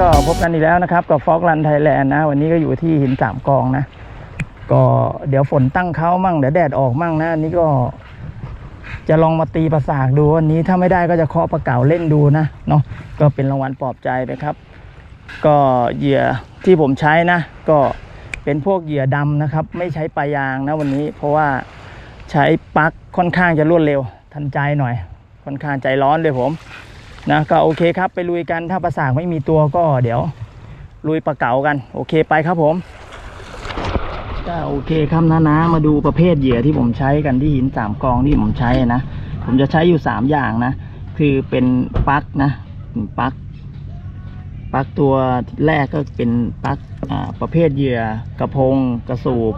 ก็พบกันอีกแล้วนะครับ กับฟอกลันไทยแลนด์นะ วันนี้ก็อยู่ที่หินสามกองนะ ก็เดี๋ยวฝนตั้งเขามั่งเดี๋ยวแดดออกมั่งนะอันนี้ก็ จะลองมาตีประสากดูวันนี้ถ้าไม่ได้ก็จะเคาะประเก่าเล่นดูนะเนาะก็เป็นรางวัลปลอบใจไปครับ ก็เหยื่อที่ผมใช้นะ ก็เป็นพวกเหยื่อดำนะครับ ไม่ใช้ปลายางนะวันนี้ เพราะว่าใช้ปลั๊กค่อนข้างจะรวดเร็วทันใจหน่อย ค่อนข้างใจร้อนเลยผม นะก็โอเคครับไปลุยกันถ้าประสากไม่มีตัวก็เดี๋ยวลุยปลาเก๋ากัน โอเคไปครับผมก็โอเคครับนะนะมาดูประเภทเหยื่อที่ผมใช้กันที่หินสามกองที่ผมใช้นะ ผมจะใช้อยู่สามอย่างนะ คือเป็นปลั๊กนะปลั๊กปลั๊กตัวแรกก็เป็นปลั๊กประเภทเหยื่อกระพงกระสูบ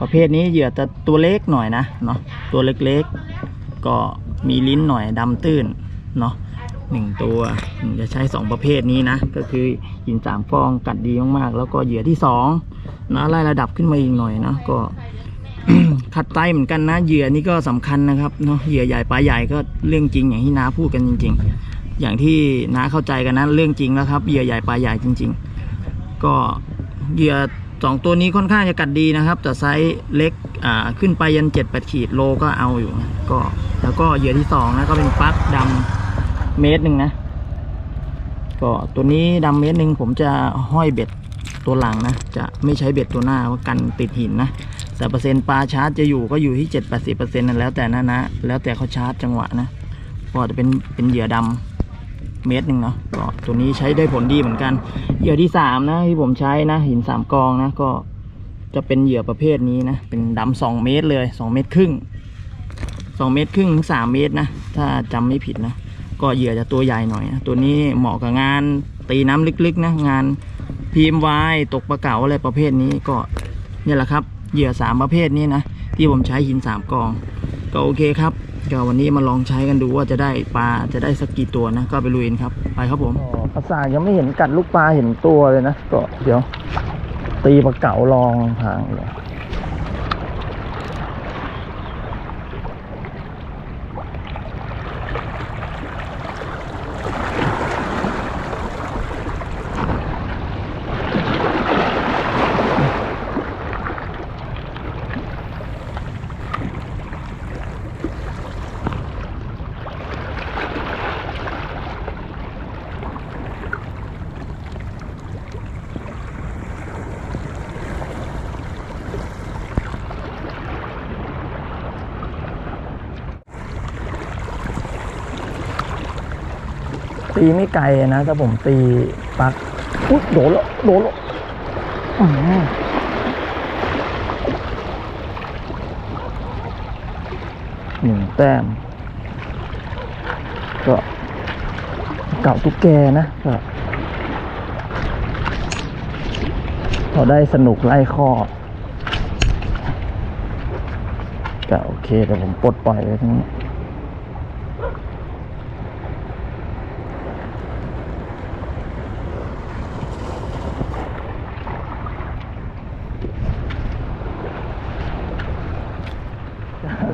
ประเภทนี้เหยื่อจะตัวเล็กหน่อยนะเนาะตัวเล็กๆ ก็มีลิ้นหน่อยดำตื้นเนาะ หนึ่งตัวผมจะใช้สองประเภทนี้นะ ก็คือหินสามฟองกัดดีมากๆ แล้วก็เหยื่อที่สองนะไล่ระดับขึ้นมาอีกหน่อยนะก็ขัดไตเหมือนกันนะเหยื่อนี่ก็สำคัญนะครับเนาะเหยื่อใหญ่ปลาใหญ่ก็เรื่องจริงอย่างที่น้าพูดกันจริง ๆ อย่างที่น้าเข้าใจกันนะเรื่องจริงแล้วครับเหยื่อใหญ่ปลาใหญ่จริง ๆ ก็เหยื่อสองตัวนี้ค่อนข้างจะกัดดีนะครับ แต่ไซส์เล็กอ่าขึ้นไปยันเจ็ดแปดขีดโลก็เอาอยู่ ก็แล้วก็เหยื่อที่สองนะก็เป็นปลั๊กดำ เมตรหนึ่งนะ ก็ตัวนี้ดำเมตรหนึ่งผมจะห้อยเบ็ดตัวหลังนะ จะไม่ใช้เบ็ดตัวหน้าว่ากันติดหินนะ แต่เปอร์เซ็นต์ปลาชาร์จจะอยู่ก็อยู่ที่เจ็ดแปดสิบเปอร์เซ็นต์นั่นแล้วแต่นะนะ แล้วแต่เขาชาร์จจังหวะนะ ก็จะเป็นเป็นเหยื่อดำเมตรหนึ่งเนาะ ก็ตัวนี้ใช้ได้ผลดีเหมือนกัน เหยื่อที่สามนะที่ผมใช้นะหินสามกองนะก็จะเป็นเหยื่อประเภทนี้นะ เป็นดำสองเมตรเลยสองเมตรครึ่งสองเมตรครึ่งถึงสามเมตรนะ ถ้าจำไม่ผิดนะ ก็เหยื่อจะตัวใหญ่หน่อยนะตัวนี้เหมาะกับงานตีน้ำลึกๆนะงานพีมวายตกปลาเก๋าอะไรประเภทนี้ก็เนี่ยแหละครับเหยื่อสามประเภทนี้นะที่ผมใช้หินสามกอง ก็โอเคครับก็วันนี้มาลองใช้กันดูว่าจะได้ปลาจะได้สักกี่ตัวนะก็ไปลุยกันครับ ไปครับผมภาษายังไม่เห็นกัดลูกปลาเห็นตัวเลยนะก็เดี๋ยว ตีปลาเก๋าลองทางเลย ตีไม่ไกลนะถ้าผมตีปักอุ๊ยโดนแล้วโดนแล้วอื้อหือหนึ่งแต้ม ก็เก่าตุ๊กแกนะก็พอได้สนุกไล่ข้อก็โอเคแต่ผมปลดปล่อยไว้ทั้งนี้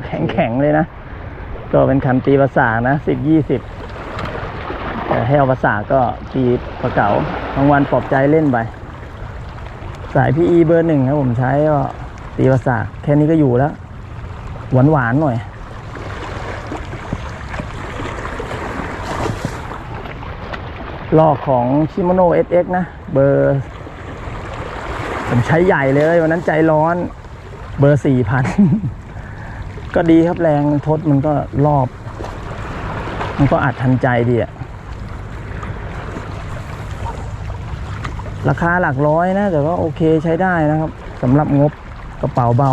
แข็งแข็งๆเลยนะ ก็เป็นคันตีภาษานะสิบยี่สิบแต่ให้เอาภาษาก็ตีปลาเก๋ารางวัลปลอบใจเล่นไป สายพีอีเบอร์หนึ่งครับผมใช้ก็ตีภาษาแค่นี้ก็อยู่แล้ว หวานหวานๆหน่อยลอกของชิโมโน SX นะ เบอร์ ผมใช้ใหญ่เลย วันนั้นใจร้อนเบอร์สี่พัน ก็ดีครับแรงทดมันก็รอบ มันก็อัดทันใจดีอะราคาหลักร้อยนะ แต่ก็โอเคใช้ได้นะครับสำหรับงบกระเป๋าเบา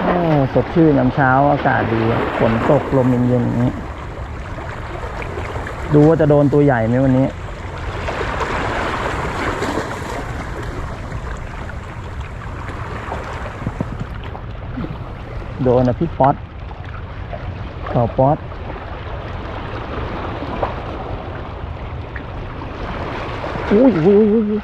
โอ้ สดชื่นยามเช้าอากาศดีฝนตกลมเย็นๆอย่างนี้ ดูว่าจะโดนตัวใหญ่ไหมวันนี้ โดนนะพี่ป๊อตต่อป๊อตอุ้ยอุ้ยอุ้ย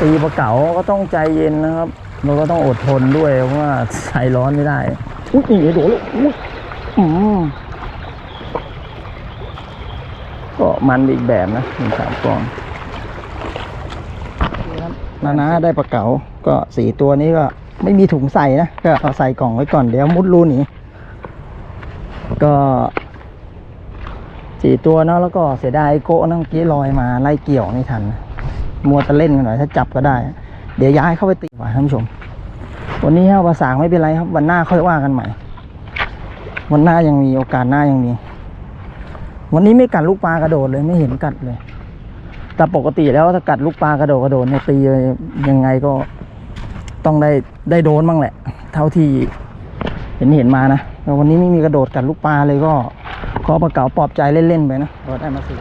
ตีปลาเก๋าก็ต้องใจเย็นนะครับ เราก็ต้องอดทนด้วยเพราะว่าใจร้อนไม่ได้ อุ้ยนี่โดดเลยอุ้ยอืมก็มันอีกแบบนะหนึ่งสามกล่องนานาได้ปลาเก๋าก็สี่ตัวนี้ก็ไม่มีถุงใส่นะ ก็เอาใส่กล่องไว้ก่อนเดี๋ยวมุดรูหนีก็สี่ตัวเนาะแล้วก็เสียดายโกะนะเมื่อกี้ลอยมาไล่เกี่ยวไม่ทัน มัวแต่เล่นกันหน่อยถ้าจับก็ได้ เดี๋ยวย้ายเข้าไปตีไว้ท่านผู้ชม วันนี้ห้าภาษาไม่เป็นไรครับ วันหน้าค่อยว่ากันใหม่ วันหน้ายังมีโอกาสหน้ายังมี วันนี้ไม่กัดลูกปลากระโดดเลยไม่เห็นกัดเลย แต่ปกติแล้วถ้ากัดลูกปลากระโดดกระโดดเนี่ยตียังไงก็ต้องได้ได้โดนบ้างแหละ เท่าที่เห็นเห็นมานะแต่วันนี้ไม่มีกระโดดกัดลูกปลาเลยก็ขอประเก๋าปลอบใจเล่นๆไปนะก็ได้มาสี่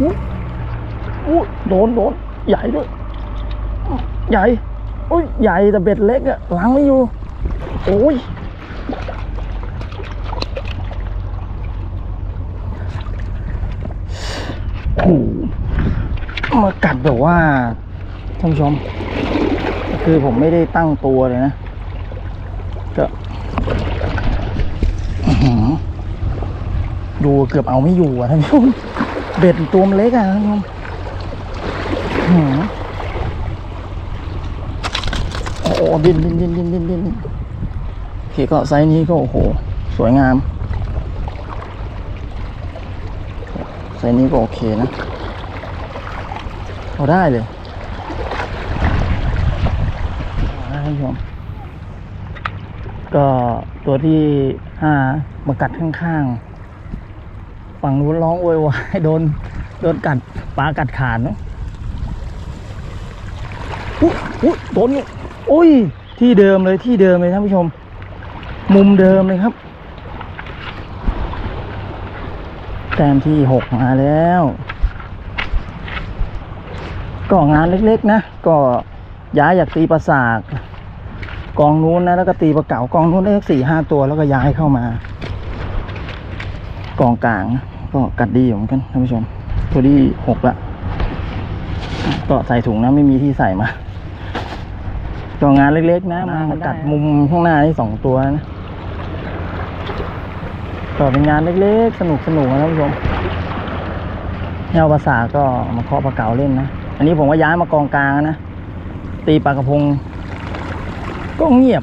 อุ้ยอุ้ย โดนโดนใหญ่ด้วย ใหญ่อุ้ยใหญ่แต่เบ็ดเล็กอะล้างไม่อยู่ โอ้ยโอ้มากัดแบบว่าท่านผู้ชม คือผมไม่ได้ตั้งตัวเลยนะก็ดูเกือบเอาไม่อยู่อะท่านผู้ชมเบ็ดตัวมันเล็กอะท่านผู้ชม โอ้โหดินดินดินดินดินดินโอเคก็ไซนี้ก็โอ้โห สวยงาม ไซนี้ก็โอเคนะเอาได้เลยได้ท่านผู้ชมก็ตัวที่ห้ามากัดข้างๆ ฝั่งนู้นร้องโวยวายโดน โดนกัดปลากัดขาดเนาะ อุ๊ยอุ๊ยโดนอยู่อุ้ย ที่เดิมเลยที่เดิมเลยท่านผู้ชม มุมเดิมเลยครับ แต้มที่หกมาแล้ว ก็งานเล็กๆนะ ก็ย้ายอยากตีประสากกองนู้นนะแล้วก็ตีปลาเก๋ากองนู้นได้สักสี่ห้าตัวแล้วก็ย้ายเข้ามากองกลางก็กัดดีอยู่เหมือนกันท่านผู้ชม ตัวที่หกละก็ใส่ถุงนะไม่มีที่ใส่มา ก็งานเล็กๆนะมากัดมุมข้างหน้าที่สองตัวนะก็เป็นงานเล็กๆ สนุกสนุกๆนะท่านผู้ชมแนวภาษาก็มาเคาะปลาเก๋าเล่นนะ อันนี้ผมว่าย้ายมากองกลางนะ ตีปลากระพง ก็เงียบ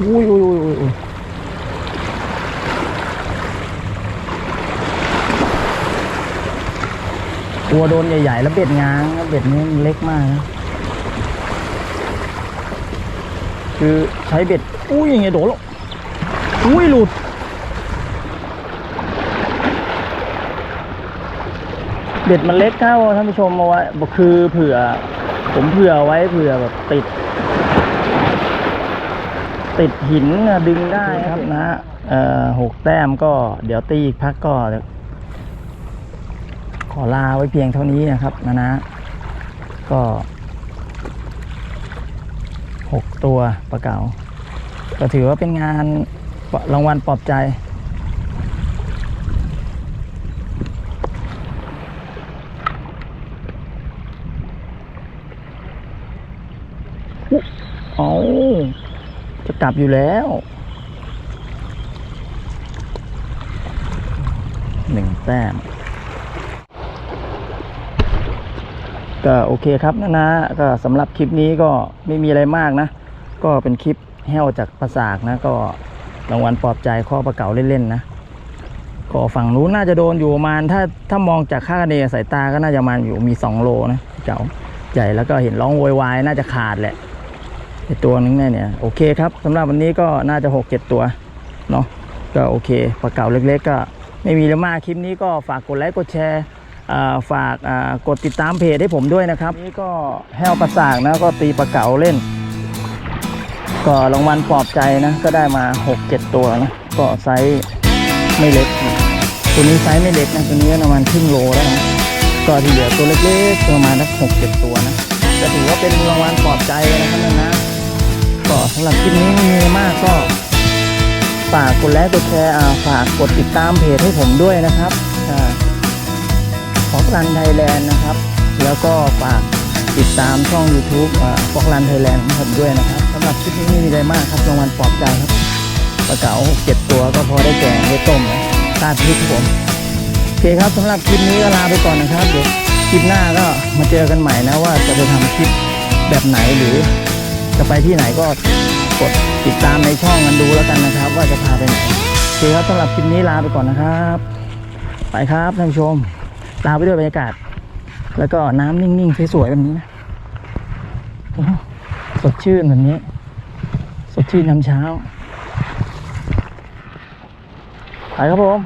อุ้ยอุ้ยอุ้ยอุ้ยอุ้ย กลัวโดนใหญ่ ๆ แล้วเบ็ดง้างแล้วเบ็ดนี้มันเล็กมากนะคือใช้เบ็ด อุ้ยยังไงโดดหรอกอุ้ยหลุด เบ็ดมันเล็กเข้าท่านผู้ชมเอาไว้คือเผื่อ ผมเผื่อไว้เผื่อแบบติด ติดหินดึงได้ครับนะเอ่อหกแต้มก็เดี๋ยวตีอีกพักก็ ขอลาไว้เพียงเท่านี้นะครับนะนะก็หกตัวปลาเก๋าก็ถือว่าเป็นงานรางวัลปลอบใจเอาจะกลับอยู่แล้วหนึ่งแต้ม ก็โอเคครับนะนะก็สำหรับคลิปนี้ก็ไม่มีอะไรมากนะ ก็เป็นคลิปแห้วจากประสากนะ ก็รางวัลปลอบใจข้อประเก่าเล่นๆนะก็ฝั่งนู้นน่าจะโดนอยู่ประมาณถ้าถ้ามองจากค่าคะเนสายตาก็น่าจะมาอยู่มี 2 โลนะเจ้าใหญ่แล้วก็เห็นร้องโวยวายน่าจะขาดแหละไอตัวนึงเนี่ยเนี่ยโอเคครับสำหรับวันนี้ก็น่าจะ 6 7 ตัวเนาะก็โอเคปลาเก่าเล็ก ๆ ก็ไม่มีแล้วมากคลิปนี้ก็ฝากกดไลค์กดแชร์ ฝากกดติดตามเพจให้ผมด้วยนะครับ นี่ก็แห้วประสากนะก็ตีปลาเก๋าเล่น ก็รางวัลปลอบใจนะ ก็ได้มา 6-7 ตัวนะ ก็ไซส์ไม่เล็ก ตัวนี้ไซส์ไม่เล็กนะ ตัวนี้ประมาณครึ่งโลแล้วนะก็ที่เหลือตัวเล็กๆประมาณสักหกเจ็ดตัวนะจะถือว่าเป็นรางวัลปลอบใจนะครับนั่นนะก็สำหรับคลิปนี้ไม่มีมากก็ฝากกดไลค์กดแชร์ฝากกดติดตามเพจให้ผมด้วยนะครับอ่า ฟอกรันไทยแลนด์นะครับ แล้วก็ฝากติดตามช่อง YouTube ฟอกรันไทยแลนด์ของผมด้วยนะครับสำหรับคลิปนี้ไม่มีอะไรมากครับรางวัลปลอบใจครับปลาเก๋าหกเจ็ดตัวก็พอได้แกงได้ต้มนะตาพริกผมโอเคครับสำหรับคลิปนี้ก็ลาไปก่อนนะครับเดี๋ยวคลิปหน้าก็มาเจอกันใหม่นะว่าจะไปทำคลิปแบบไหนหรือจะไปที่ไหนก็กดติดตามในช่องกันดูแล้วกันนะครับ ว่าจะพาไปไหนโอเคครับสำหรับคลิปนี้ลาไปก่อนนะครับ ไปครับท่านผู้ชม ลาไปด้วยบรรยากาศ แล้วก็น้ำนิ่งๆสวยๆแบบนี้นะสดชื่นแบบนี้ สดชื่นน้ำเช้าไปครับผม